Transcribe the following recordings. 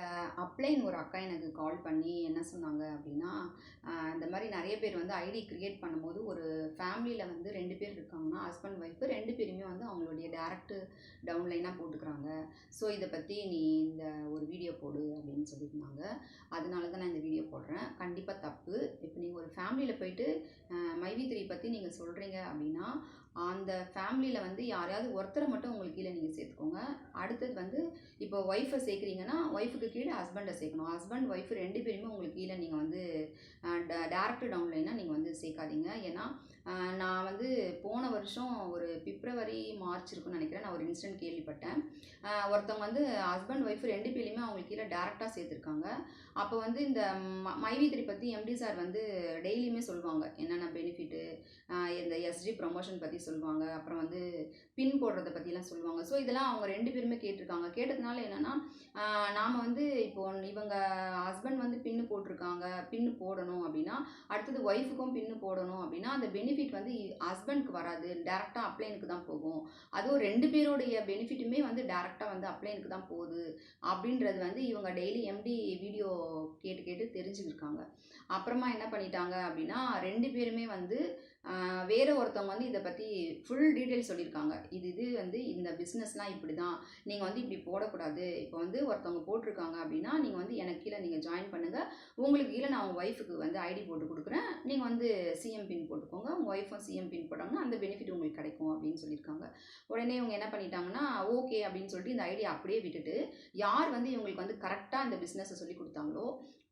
the அப்ளைன் ஒரு அக்கா எனக்கு கால் பண்ணி என்ன சொன்னாங்க அப்படின்னா இந்த மாதிரி நிறைய பேர் வந்து ஐடி கிரியேட் பண்ணும்போது ஒரு ஃபேமிலியில் வந்து ரெண்டு பேர் இருக்காங்கன்னா ஹஸ்பண்ட் ஒய்ஃபு ரெண்டு பேருமே வந்து அவங்களுடைய டேரக்ட் டவுன்லைனாக போட்டுக்கிறாங்க. ஸோ இதை பற்றி நீ இந்த ஒரு வீடியோ போடு அப்படின்னு சொல்லியிருந்தாங்க. அதனால தான் நான் இந்த வீடியோ போடுறேன். கண்டிப்பாக தப்பு. இப்போ நீங்கள் ஒரு ஃபேமிலியில் போயிட்டு மைவி த்ரீ பற்றி நீங்கள் சொல்கிறீங்க அப்படின்னா அந்த ஃபேமிலியில் வந்து யாரையாவது ஒருத்தரை மட்டும் உங்களுக்கு கீழே நீங்கள் சேர்த்துக்கோங்க. அடுத்தது வந்து இப்போ ஒய்ஃபை சேர்க்குறீங்கன்னா ஒய்ஃபுக்கு கீழே ஹஸ்பண்டை சேர்க்கணும். ஹஸ்பண்ட் ஒய்ஃப் ரெண்டு பேருமே உங்களுக்கு கீழே நீங்கள் வந்து டேரக்ட் டவுன்லைனாக நீங்கள் வந்து சேர்க்காதீங்க. ஏன்னா நான் வந்து போன வருஷம் ஒரு பிப்ரவரி மார்ச் இருக்குன்னு நினைக்கிறேன். நான் ஒரு இன்சிடென்ட் கேள்விப்பட்டேன். ஒருத்தவங்க வந்து ஹஸ்பண்ட் ஒய்ஃப் ரெண்டு பேருமே அவங்களுக்கு கீழே டேரெக்டாக சேர்த்துருக்காங்க. அப்போ வந்து இந்த ம- மைவித்திரி பற்றி எம்டி சார் வந்து டெய்லியுமே சொல்லுவாங்க. என்னென்ன பெனிஃபிட்டு இந்த எஸ்ஜி ப்ரொமோஷன் பற்றி சொல்லுவாங்க. அப்புறம் வந்து பின் போடுறத பற்றிலாம் சொல்லுவாங்க. ஸோ இதெல்லாம் அவங்க ரெண்டு பேருமே கேட்டிருக்காங்க. கேட்டதுனால என்னென்னா நாம் வந்து இப்போ இவங்க ஹஸ்பண்ட் வந்து பின்னு போட்டிருக்காங்க பின்னு போடணும் அப்படின்னா அடுத்தது ஒய்ஃபுக்கும் பின்னு போடணும் அப்படின்னா அந்த பெனிஃபிட் வந்து ஹஸ்பண்ட்க்கு வராது. டேரெக்டாக அப்ளைனுக்கு தான் போகும். அதுவும் ரெண்டு பேருடைய பெனிஃபிட்டுமே வந்து டேரெக்டாக வந்து அப்ளைனுக்கு தான் போகுது அப்படின்றது வந்து இவங்க டெய்லி எம்டி வீடியோ கேட்டு கேட்டு தெரிஞ்சுக்கிருக்காங்க. அப்புறமா என்ன பண்ணிட்டாங்க அப்படின்னா ரெண்டு பேருமே வந்து வேறு ஒருத்தவங்க வந்து இதை பற்றி ஃபுல் டீட்டெயில் சொல்லியிருக்காங்க இது இது வந்து இந்த பிஸ்னஸ்லாம் இப்படி தான் நீங்கள் வந்து இப்படி போடக்கூடாது. இப்போ வந்து ஒருத்தவங்க போட்டிருக்காங்க அப்படின்னா நீங்கள் வந்து எனக்கு கீழே நீங்கள் ஜாயின் பண்ணுங்கள் உங்களுக்கு கீழே நான் உங்கள் ஒய்ஃபுக்கு வந்து ஐடி போட்டு கொடுக்குறேன். நீங்கள் வந்து சிஎம் பின் போட்டுக்கோங்க. உங்கள் ஒய்ஃபும் சிஎம் பின் போட்டாங்கன்னா அந்த பெனிஃபிட் உங்களுக்கு கிடைக்கும் அப்படின்னு சொல்லியிருக்காங்க உடனே இவங்க என்ன பண்ணிட்டாங்கன்னா ஓகே அப்படின்னு சொல்லிட்டு இந்த ஐடியா அப்படியே விட்டுட்டு யார் வந்து இவங்களுக்கு வந்து கரெக்டாக இந்த பிஸ்னஸை சொல்லி கொடுத்தாங்களோ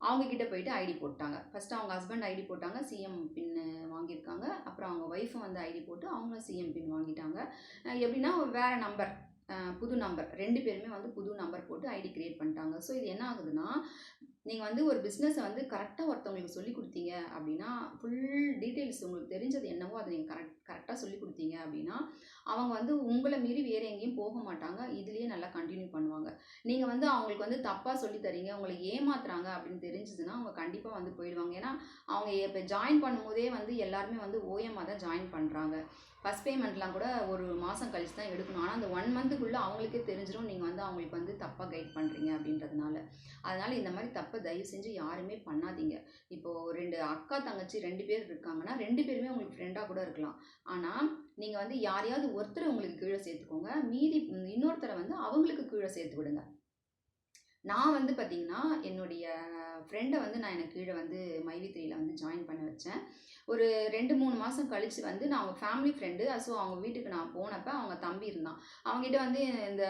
அவங்க கிட்ட போயிட்டு ஐடி போட்டாங்க. ஃபஸ்ட்டு அவங்க ஹஸ்பண்ட் ஐடி போட்டாங்க. சிஎம் பின்னு வாங்கியிருக்காங்க. அப்புறம் அவங்க ஒய்ஃபும் வந்து ஐடி போட்டு அவங்களும் சிஎம் பின் வாங்கிட்டாங்க. எப்படின்னா வேறு நம்பர் புது நம்பர் ரெண்டு பேருமே வந்து புது நம்பர் போட்டு ஐடி கிரியேட் பண்ணிட்டாங்க. ஸோ இது என்ன ஆகுதுன்னா நீங்கள் வந்து ஒரு பிஸ்னஸை வந்து கரெக்டாக ஒருத்தவங்களுக்கு சொல்லி கொடுத்தீங்க அப்படின்னா ஃபுல் டீட்டெயில்ஸ் உங்களுக்கு தெரிஞ்சது என்னவோ அதை நீங்கள் கரெக்ட் கரெக்டாக சொல்லி கொடுத்தீங்க அப்படின்னா அவங்க வந்து உங்களை மீறி வேறு போக மாட்டாங்க இதுலேயே நல்லா கண்டினியூ பண்ணுவாங்க. நீங்கள் வந்து அவங்களுக்கு வந்து தப்பாக சொல்லி தரீங்க உங்களை ஏமாத்துறாங்க அப்படின்னு தெரிஞ்சதுன்னா அவங்க கண்டிப்பாக வந்து போயிடுவாங்க. ஏன்னா அவங்க இப்போ ஜாயின் பண்ணும்போதே வந்து எல்லாருமே வந்து ஓஎம்மாக தான் ஜாயின் பண்ணுறாங்க ஃபஸ்ட் பேமெண்ட்லாம் கூட ஒரு மாதம் கழிச்சு தான் எடுக்கணும். ஆனால் அந்த ஒன் மந்த்துக்குள்ளே அவங்களுக்கே தெரிஞ்சிடும் நீங்கள் வந்து அவங்களுக்கு வந்து தப்பாக கைட் பண்ணுறீங்க அப்படின்றதுனால. அதனால் இந்த மாதிரி தப்பை தயவு செஞ்சு யாருமே பண்ணாதீங்க. இப்போது ரெண்டு அக்கா தங்கச்சி ரெண்டு பேர் இருக்காங்கன்னா ரெண்டு பேருமே உங்களுக்கு ஃப்ரெண்டாக கூட இருக்கலாம். ஆனால் நீங்கள் வந்து யாரையாவது ஒருத்தரை உங்களுக்கு கீழே சேர்த்துக்கோங்க. மீதி இன்னொருத்தரை வந்து அவங்களுக்கு கீழே சேர்த்து விடுங்க. நான் வந்து பார்த்தீங்கன்னா என்னுடைய ஃப்ரெண்டை வந்து நான் எனக்கு கீழே வந்து மைவி த்ரீயில் வந்து ஜாயின் பண்ண வச்சேன். ஒரு ரெண்டு மூணு மாதம் கழித்து வந்து நான் அவங்க ஃபேமிலி ஃப்ரெண்டு ஸோ அவங்க வீட்டுக்கு நான் போனப்போ அவங்க தம்பி இருந்தான். அவங்ககிட்ட வந்து இந்த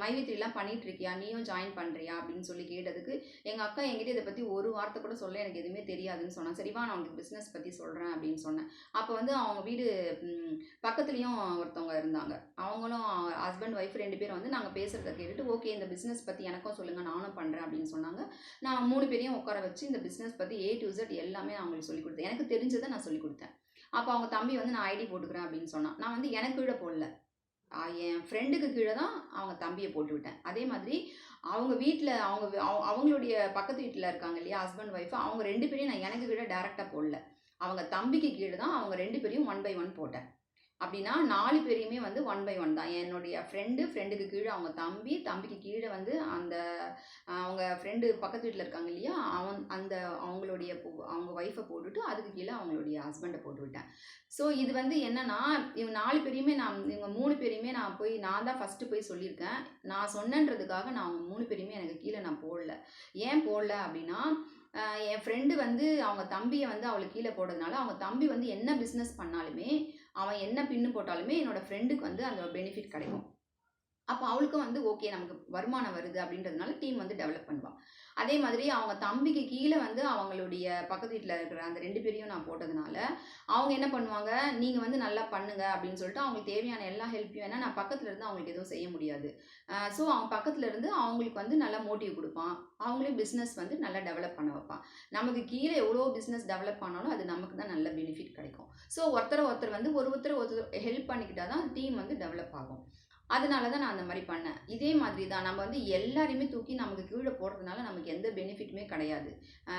மைவி த்ரீலாம் பண்ணிகிட்ருக்கியா நீயும் ஜாயின் பண்ணுறியா அப்படின்னு சொல்லி கேட்டதுக்கு எங்கள் அக்கா எங்கிட்ட இதை பற்றி ஒரு வார்த்தை கூட சொல்ல எனக்கு எதுவுமே தெரியாதுன்னு சொன்னேன். சரிவா நான் உனக்கு பிஸ்னஸ் பற்றி சொல்கிறேன் அப்படின்னு சொன்னேன். அப்போ வந்து அவங்க வீடு பக்கத்துலேயும் ஒருத்தவங்க இருந்தாங்க. அவங்களும் ஹஸ்பண்ட் ஒய்ஃப் ரெண்டு பேரும் வந்து நாங்கள் பேசுகிறத கேட்டுட்டு ஓகே இந்த பிஸ்னஸ் பற்றி எனக்கும் சொல்லுங்கள் நானும் பண்ணுறேன் அப்படின்னு சொன்னாங்க. நான் மூணு பேரையும் உட்கார வச்சு இந்த பிஸ்னஸ் பற்றி ஏ டு இசட் எல்லாமே நான் அவங்களுக்கு சொல்லி கொடுத்தேன். எனக்கு தெரிஞ்சதை நான் சொல்லி கொடுத்தேன். அப்போ அவங்க தம்பி வந்து நான் ஐடி போட்டுக்கிறேன் அப்படின்னு சொன்னான். நான் வந்து எனக்கு கீழே போடல. என் ஃப்ரெண்டுக்கு கீழே தான் அவங்க தம்பியை போட்டு விட்டேன். அதே மாதிரி அவங்க வீட்டில் அவங்க அவங்களுடைய பக்கத்து வீட்டில் இருக்காங்க இல்லையா ஹஸ்பண்ட் ஒய்ஃப் அவங்க ரெண்டு பேரையும் நான் எனக்கு கீழே டேரெக்டாக போடல. அவங்க தம்பிக்கு கீழே தான் அவங்க ரெண்டு பேரையும் ஒன் பை ஒன் போட்டேன். அப்படின்னா நாலு பேரையுமே வந்து ஒன் பை ஒன் தான். என்னுடைய ஃப்ரெண்டு ஃப்ரெண்டுக்கு கீழே அவங்க தம்பி தம்பிக்கு கீழே வந்து அந்த அவங்க ஃப்ரெண்டு பக்கத்து வீட்டில் இருக்காங்க இல்லையா அவன் அந்த அவங்களுடைய அவங்க ஒய்ஃபை போட்டுட்டு அதுக்கு கீழே அவங்களுடைய ஹஸ்பண்டை போட்டு விட்டேன். ஸோ இது வந்து என்னன்னா இவங்க நாலு பேரையுமே நான் இவங்க மூணு பேரையுமே நான் போய் நான் தான் ஃபஸ்ட்டு போய் சொல்லியிருக்கேன். நான் சொன்னன்றதுக்காக நான் அவங்க மூணு பேரையுமே எனக்கு கீழே நான் போடல. ஏன் போடல அப்படின்னா என் ஃப்ரெண்டு வந்து அவங்க தம்பியை வந்து அவளுக்கு கீழே போடுறதுனால அவங்க தம்பி வந்து என்ன பிஸ்னஸ் பண்ணாலுமே அவன் என்ன பின்னு போட்டாலுமே என்னோட ஃப்ரெண்டுக்கு வந்து அந்த பெனிஃபிட் கிடைக்கும். அப்போ அவளுக்கும் வந்து ஓகே நமக்கு வருமானம் வருது அப்படின்றதுனால டீம் வந்து டெவலப் பண்ணுவாள் அதே மாதிரி அவங்க தம்பிக்கு கீழே வந்து அவங்களுடைய பக்கத்து வீட்டில் இருக்கிற அந்த ரெண்டு பேரையும் நான் போட்டதுனால அவங்க என்ன பண்ணுவாங்க நீங்கள் வந்து நல்லா பண்ணுங்க அப்படின்னு சொல்லிட்டு அவங்களுக்கு தேவையான எல்லா ஹெல்ப்பையும் ஏன்னா நான் பக்கத்தில் இருந்து அவங்களுக்கு எதுவும் செய்ய முடியாது. ஸோ அவங்க பக்கத்தில் இருந்து அவங்களுக்கு வந்து நல்லா மோட்டிவ் கொடுப்பான். அவங்களே பிஸ்னஸ் வந்து நல்லா டெவலப் பண்ண வைப்பான். நமக்கு கீழே எவ்வளோ பிஸ்னஸ் டெவலப் ஆனாலும் அது நமக்கு தான் நல்ல பெனிஃபிட் கிடைக்கும். ஸோ ஒருத்தரை ஒருத்தர் வந்து ஒரு ஒருத்தர் ஒருத்தர் ஹெல்ப் பண்ணிக்கிட்டால் தான் டீம் வந்து டெவலப் ஆகும். அதனால தான் நான் அந்த மாதிரி பண்ணேன். இதே மாதிரி தான் நம்ம வந்து எல்லாரையுமே தூக்கி நமக்கு கீழே போடுறதுனால நமக்கு எந்த பெனிஃபிட்டுமே கிடையாது.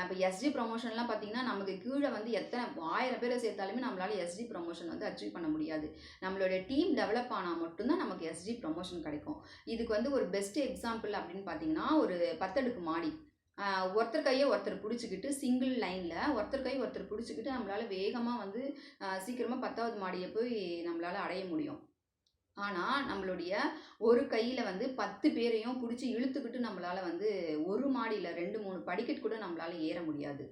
இப்போ எஸ்ஜி ப்ரொமோஷன்லாம் பார்த்தீங்கன்னா நமக்கு கீழே வந்து எத்தனை ஆயிரம் பேரை சேர்த்தாலுமே நம்மளால் எஸ்ஜி ப்ரொமோஷன் வந்து அச்சீவ் பண்ண முடியாது. நம்மளுடைய டீம் டெவலப் ஆனால் மட்டும்தான் நமக்கு எஸ்ஜி ப்ரொமோஷன் கிடைக்கும். இதுக்கு வந்து ஒரு பெஸ்ட் எக்ஸாம்பிள் அப்படின்னு பார்த்தீங்கன்னா ஒரு பத்தடுக்கு மாடி. ஒருத்தர் கையை ஒருத்தர் பிடிச்சிக்கிட்டு சிங்கிள் லைனில் ஒருத்தர் கை ஒருத்தர் பிடிச்சிக்கிட்டு நம்மளால் வேகமாக வந்து சீக்கிரமாக பத்தாவது மாடியை போய் நம்மளால் அடைய முடியும். ஆனால் நம்மளுடைய ஒரு கையில் வந்து பத்து பேரையும் பிடிச்சி இழுத்துக்கிட்டு நம்மளால் வந்து ஒரு மாடியில் ரெண்டு மூணு படிக்கட் கூட நம்மளால் ஏற முடியாது.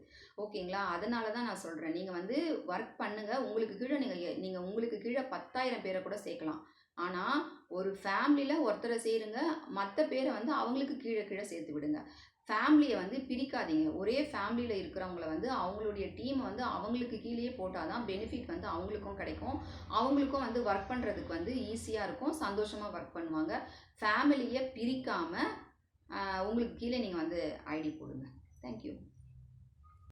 ஓகேங்களா? அதனால தான் நான் சொல்கிறேன் நீங்கள் வந்து ஒர்க் பண்ணுங்கள் உங்களுக்கு கீழே நீங்கள் நீங்கள் உங்களுக்கு கீழே பத்தாயிரம் பேரை கூட சேர்க்கலாம். ஆனால் ஒரு ஃபேமிலியில் ஒருத்தரை சேருங்க. மற்ற பேரை வந்து அவங்களுக்கு கீழே கீழே சேர்த்து விடுங்க. ஃபேமிலியை வந்து பிரிக்காதீங்க ஒரே ஃபேமிலியில் இருக்கிறவங்கள வந்து அவங்களுடைய டீமை வந்து அவங்களுக்கு கீழேயே போட்டால் தான் பெனிஃபிட் வந்து அவங்களுக்கும் கிடைக்கும். அவங்களுக்கும் வந்து ஒர்க் பண்ணுறதுக்கு வந்து ஈஸியாக இருக்கும். சந்தோஷமாக ஒர்க் பண்ணுவாங்க. ஃபேமிலியை பிரிக்காமல் உங்களுக்கு கீழே நீங்கள் வந்து ஐடி போடுங்க. தேங்க்யூ